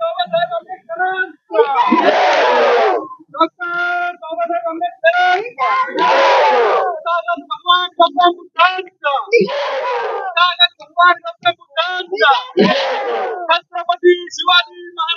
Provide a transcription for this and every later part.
बाबासाहेब आंबेडकरांचा डॉक्टर बाबासाहेब आंबेडकरांचा कागद भगवान गौतम बुद्धांचा कागद भगवान गौतम बुद्धांचा छत्रपती शिवाजी महाराजांचा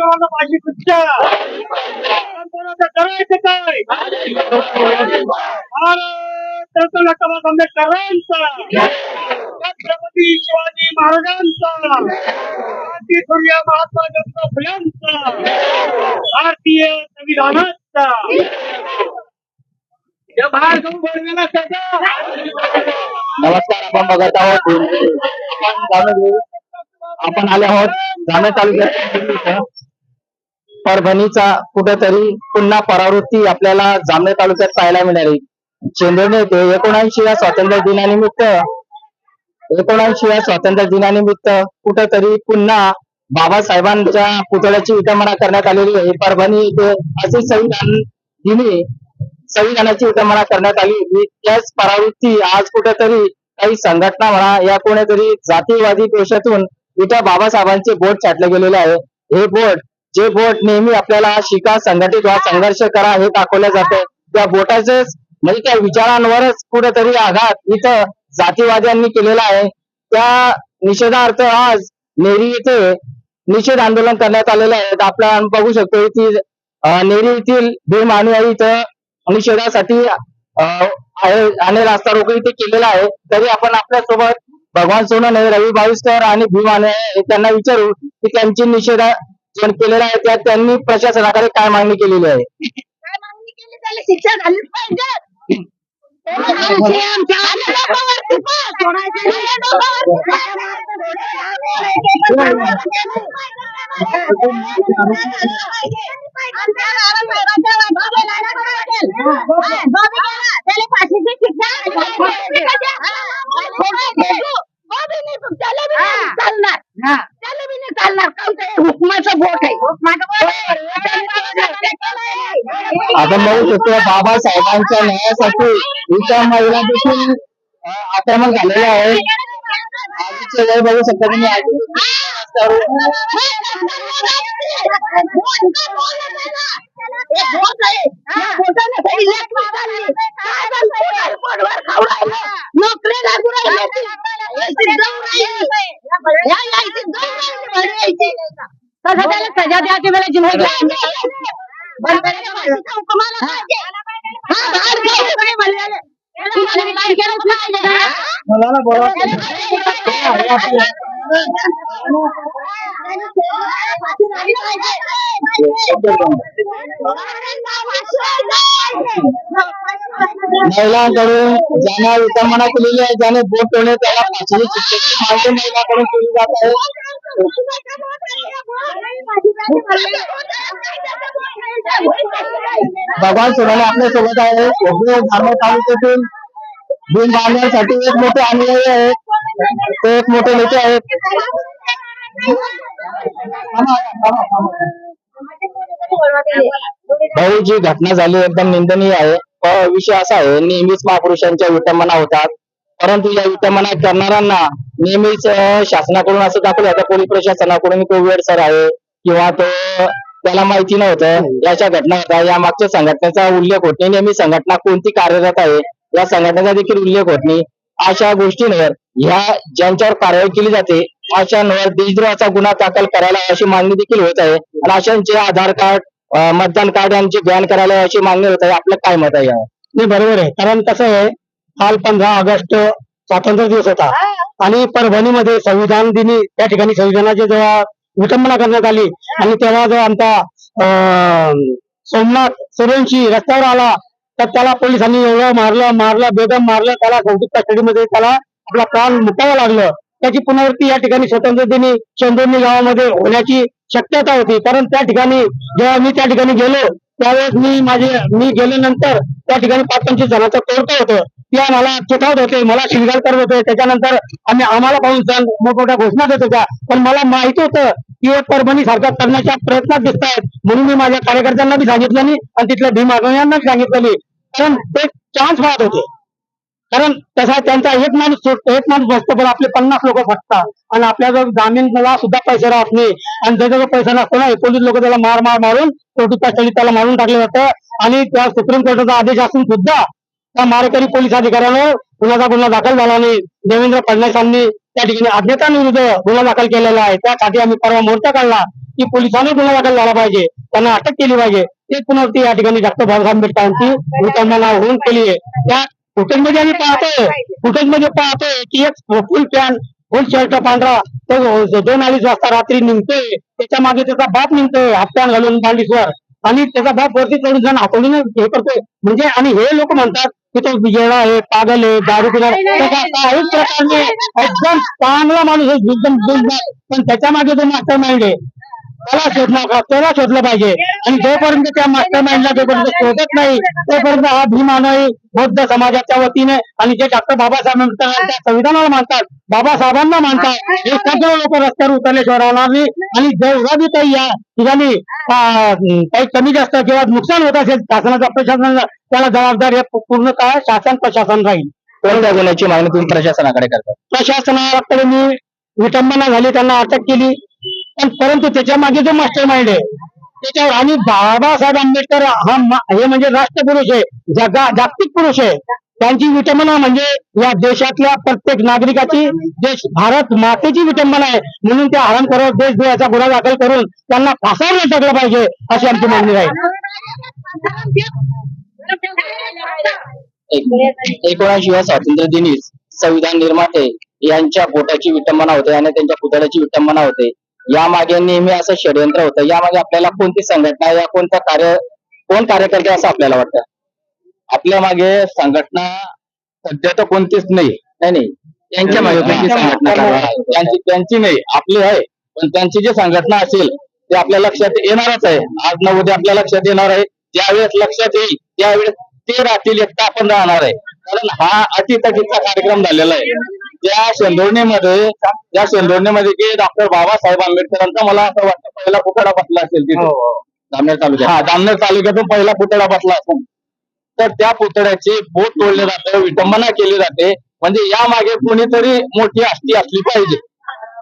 माधवरावांना माझी शिक्षा करायचं काय? डॉक्टर आंबेडकरांचा. छत्रपती शिवाजी महाराजांचा. क्रांती सूर्य महात्मा ज्योतिबा फुल्यांचा भारतीय संविधानाचा. नमस्कार आपण बघत आहोत. आपण आपण आले आहोत जाणे तालुक्यात. परभणीचा कुठेतरी पुन्हा परावृत्ती आपल्याला जामनेर तालुक्यात पाहायला मिळाली. चेंडूने येथे एकोणऐंशी या स्वातंत्र्य दिनानिमित्त एकोणऐंशी या स्वातंत्र्य दिनानिमित्त कुठेतरी पुन्हा बाबासाहेबांच्या पुतळ्याची विटंबना करण्यात आलेली आहे. परभणी येथे असे संविधान दिनी संविधानाची विटंबना करण्यात आली. होती त्याच परावृत्ती आज कुठेतरी काही संघटना म्हणा या कोणीतरी जातीवादी पेशातून इथं बाबासाहेबांचे बोट छाटले गेलेले आहे. हे बोट जे बोट नेहमी आपल्याला शिका संघटित व्हा संघर्ष करा हे दाखवलं जातं. त्या बोटाचे म्हणजे त्या विचारांवरच कुठेतरी आघात इथं जातीवाद्यांनी केलेला आहे. त्या निषेधार्थ आज नेरी येथे निषेध आंदोलन करण्यात आलेले आहे. आपल्याला बघू शकतो की नेरी येथील भीम अनुयायी इथं निषेधासाठी अं, आणि रास्ता रोको इथे केलेला आहे. तरी आपण आपल्यासोबत भगवान सोनवणे रवी भाविस्कर आणि भीम अनुयायी त्यांना विचारू की त्यांची निषेधा जे केलेला आहे त्यात त्यांनी प्रशासनाकडे काय मागणी केलेली आहे? काय मागणी केली? त्याला शिक्षा झालीच पाहिजे. आमच्या आमच्या लोकांवरती पाय सोडायचे नाही, लोकांवरती त्याला फाशीची शिक्षा त्याला बी नाही चालणार त्याला बी नाही चालणार काहून ते हुकमाचं बोट आहे आपण बघू शकतो बाबासाहेबांच्या न्यायासाठी इतर महिला देखील आक्रमक झालेल्या आहेत आजचे वेळ बघू शकता तुम्ही त्याला सजा द्यायची मला जिम्मेदारी बड़ा महिलांकडून ज्यांना विटंबना केलेली आहे ज्याने बोट ठेवले त्याला मागणी महिलांकडून केली जात आहे भगवान सोनाने आपल्या सोबत आहे धार्मिक तालुक्यातील बिन बांधण्यासाठी एक मोठे अनुयायी आहेत ते एक मोठे नेते आहेत भाऊ जी घटना झाली एकदम निंदनीय आहे. विषय असा आहे नेहमीच महापुरुषांच्या विटंबना होतात. परंतु या विटंबना करणाऱ्यांना नेहमीच शासनाकडून असं दाखवलं जातं पोलीस प्रशासनाकडून तो वेडसर आहे किंवा तो त्याला माहिती नव्हतं याच्या घटना होत्या. या मागच्या संघटनेचा उल्लेख होत नाही. नेहमी संघटना कोणती कार्यरत आहे या संघटनेचा देखील उल्लेख होत नाही. अशा गोष्टींवर ह्या ज्यांच्यावर कारवाई केली जाते अशांवर देशद्रोहाचा गुन्हा दाखल करायला अशी मागणी देखील होत आहे. आणि अशांचे आधार कार्ड मतदान कार्ड यांची बॅन करायला अशी मागणी होत आहे. आपलं काय मत आहे यावर? नाही बरोबर आहे. कारण कसं आहे काल पंधरा ऑगस्ट स्वातंत्र्य दिवस होता. आणि परभणीमध्ये संविधान दिनी त्या ठिकाणी संविधानाची जेव्हा विटंबना करण्यात आली आणि तेव्हा जो आमचा अं, सोमनाथ सूर्यवंशी रस्त्यावर आला तर त्याला पोलिसांनी एवढं मारलं मारलं बेदम मारलं त्याला कौतुक कस्टडीमध्ये त्याला आपला प्राण मुकावं लागलं. त्याची पुनरावृत्ती या ठिकाणी स्वतंत्र दिनी चंदोनी गावामध्ये होण्याची शक्यता होती. कारण त्या ठिकाणी जेव्हा मी त्या ठिकाणी गेलो त्यावेळेस मी माझे मी गेल्यानंतर त्या ठिकाणी पाच पंचवीस जणांचं तोडतो होतं. त्या मला चिठावत होते मला शिलगाल करत होते. त्याच्यानंतर आम्ही आम्हाला पाहून सण मोठमोठ्या घोषणा देत होत्या. पण मला माहिती होतं की हे परभणी सारखा करण्याच्या प्रयत्नात दिसत आहेत. म्हणून मी माझ्या कार्यकर्त्यांना बी सांगितलं नाही आणि तिथल्या भीम आगमयांना सांगितलं नाही. कारण ते चान्स पाहत होते. कारण तसा त्यांचा एक माणूस सुटतो एक माणूस बसतो पण आपले पन्नास लोक फसतात. आणि आपल्याजवळ जामीनला सुद्धा पैसे राहत नाही. आणि ज्याच्याजवळ पैसा नसतो ना एकोणीस लोक त्याला मार मार मारून कोर्टी त्याला मारून टाकलं जातं. आणि त्या सुप्रीम कोर्टाचा आदेश असून सुद्धा त्या मारेकरी पोलीस अधिकाऱ्यानं गुन्ह्याचा गुन्हा दाखल झाला नाही. देवेंद्र फडणवीसांनी त्या ठिकाणी अज्ञातांविरुद्ध गुन्हा दाखल केलेला आहे. त्यासाठी आम्ही परवा मोर्चा काढला. की पोलिसांनी गुन्हा दाखल झाला पाहिजे. त्यांना अटक केली पाहिजे. ते पुनर्ती या ठिकाणी डॉक्टर बाबासाहेब आंबेडकरांची नाव होऊन केली आहे. त्या फुटेजमध्ये आम्ही पाहतोय. फुटेजमध्ये पाहतोय की एक फुल पॅन्ट फुल शर्ट पांढरा तो दोन अडीच वाजता रात्री निघतोय. त्याच्यामागे त्याचा बाप निघतोय हाफ पॅन्ट घालून बालिशवर आणि त्याचा बाप वरती चढून जाऊन हातोडीने हे करतोय. म्हणजे आणि हे लोक म्हणतात की तो बिजेळा आहे पागल आहे दारू पिणार काहीच प्रकार नाही. एकदम चांगला माणूस आहे एकदम. पण त्याच्यामागे जो मास्टर माइंड आहे. त्याला का त्याला शोधलं पाहिजे. आणि जोपर्यंत त्या मास्टर माइंडला जोपर्यंत शोधत नाही तोपर्यंत हा भीमानवी बौद्ध समाजाच्या वतीने आणि जे डॉक्टर त्या संविधानाला मानतात. बाबासाहेबांना मानतात. हे सगळे लोक रस्त्यावर उतरल्याशिवाय राहणार नाही आणि जेवढा बी काही या ठिकाणी काही कमी जास्त किंवा नुकसान होत असेल शासनाचा प्रशासनाला त्याला जबाबदार हे पूर्णतः शासन प्रशासन राहील. कोणत्या गुन्ह्याची मागणी तुम्ही प्रशासनाकडे करता? प्रशासनाकडे मी विटंबना झाली त्यांना अटक केली. पण परंतु त्याच्यामागे जो मास्टर माइंड आहे त्याच्यावर आणि बाबासाहेब आंबेडकर हा हे म्हणजे राष्ट्रपुरुष आहे जगा जागतिक पुरुष आहे त्यांची विटंबना म्हणजे या देशातल्या प्रत्येक नागरिकाची देश भारत मातेची विटंबना आहे. म्हणून त्या हरण करत देशद्रोहाचा गुन्हा दाखल करून त्यांना फासावर टाकलं पाहिजे अशी आमची मागणी राहील एक- एकोणऐंशीव्या स्वातंत्र्य दिनी संविधान निर्माते यांच्या पोटाची विटंबना होते आणि त्यांच्या पुतळ्याची विटंबना होते. यामागे नेहमी असं षडयंत्र होतं. यामागे आपल्याला कोणती संघटना या कोणतं कार्य कोण कार्यकर्ते असं आपल्याला वाटतं? आपल्या मागे संघटना सध्या तर कोणतीच नाही. नाही नाही. त्यांच्या मागे कोणती संघटना. त्यांची त्यांची नाही. आपली आहे. पण त्यांची जी संघटना असेल ते आपल्या लक्षात येणारच आहे. आज ना उद्या आपल्या लक्षात येणार आहे. ज्यावेळेस लक्षात येईल त्यावेळेस ते राहतील एकटा आपण राहणार आहे. कारण हा अतिथकीचा कार्यक्रम झालेला आहे. त्या शेंदोर्णीमध्ये त्या शेंदोर्णीमध्ये की डॉक्टर बाबासाहेब आंबेडकरांचा मला असं वाटतं पहिला पुतळा बसला असेल तिथे. जामनेर तालुक्यात. हा जामनेर तालुक्यातून पहिला पुतळा बसला असेल. तर त्या पुतळ्याचे बोट तोडले जाते विटंबना केली जाते. म्हणजे या मागे कोणीतरी मोठी हस्ती असली पाहिजे.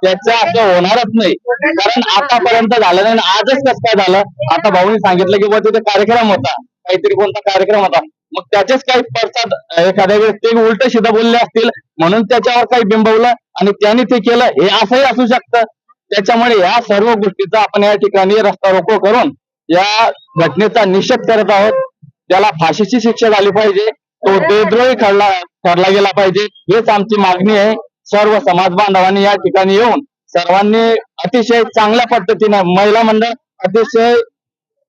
त्याचं असं होणारच नाही. कारण आतापर्यंत झालं नाही आणि आजच कसं काय झालं? आता भाऊनी सांगितलं की बा तिथे कार्यक्रम होता. काहीतरी कोणता कार्यक्रम होता. मग त्याचेच काही पडतात. एखाद्या वेळेस ते उलट सिद्ध बोलले असतील म्हणून त्याच्यावर काही बिंबवलं आणि त्याने ते केलं हे असंही असू शकतं. त्याच्यामुळे या सर्व गोष्टीचा आपण या ठिकाणी रस्ता रोको करून या घटनेचा निषेध करत आहोत. त्याला फाशीची शिक्षा झाली पाहिजे तो देद्रोही ठरला ठरला गेला पाहिजे. हेच आमची मागणी आहे. सर्व समाज बांधवांनी या ठिकाणी येऊन सर्वांनी अतिशय चांगल्या पद्धतीने महिला मंडळ अतिशय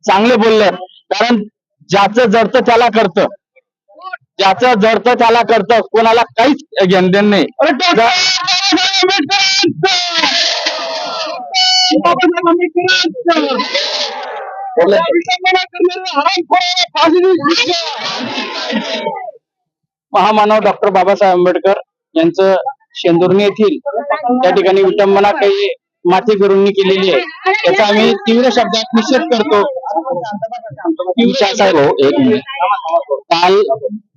चांगले बोलले. कारण ज्याचं जडतं त्याला करतं ज्याचं जडतं त्याला करतं कोणाला काहीच घेण देण नाही. महामानव डॉक्टर बाबासाहेब आंबेडकर यांचं शेंदुर्णी येथील त्या ठिकाणी विटंबना काही माथेकरूंनी केलेली आहे. त्याचा आम्ही तीव्र शब्दात निषेध करतो. साहेब हो एक मिनिट. काल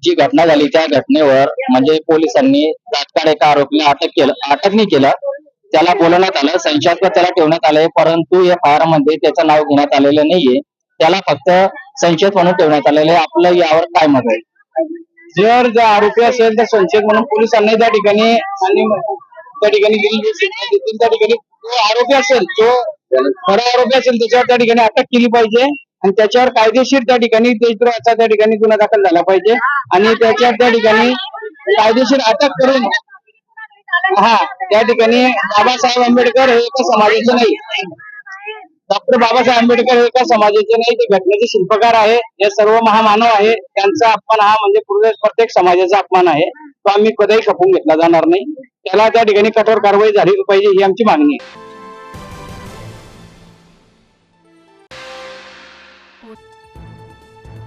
जी घटना झाली त्या घटनेवर म्हणजे पोलिसांनी तात्काळ एका आरोपीला अटक केलं अटक नाही केलं. त्याला बोलवण्यात आलं संशयास्पद त्याला ठेवण्यात आलंय परंतु या फारमध्ये त्याचं नाव घेण्यात आलेलं नाहीये. त्याला फक्त संशयित म्हणून ठेवण्यात आलेलं आहे. आपलं यावर काय मत आहे? जर जर आरोपी असेल तर संशयित म्हणून पोलिसांनी त्या ठिकाणी आणि त्या ठिकाणी त्या ठिकाणी जो आरोपी असेल तो खरा आरोपी असेल त्याच्यावर त्या ठिकाणी अटक केली पाहिजे आणि त्याच्यावर कायदेशीर त्या ठिकाणी देशद्रोहाचा त्या ठिकाणी गुन्हा दाखल झाला पाहिजे आणि त्याच्यावर त्या ठिकाणी कायदेशीर अटक करून हा त्या ठिकाणी बाबासाहेब आंबेडकर हे एका समाजाचे नाही. डॉक्टर बाबासाहेब आंबेडकर हे एका समाजाचे नाही ते घटनेचे शिल्पकार आहे हे सर्व महामानव आहे त्यांचा अपमान हा म्हणजे पूर्ण प्रत्येक समाजाचा अपमान आहे तो आम्ही कधीही खपून घेतला जाणार नाही. त्याला त्या ठिकाणी कठोर कारवाई झाली पाहिजे ही आमची मागणी आहे.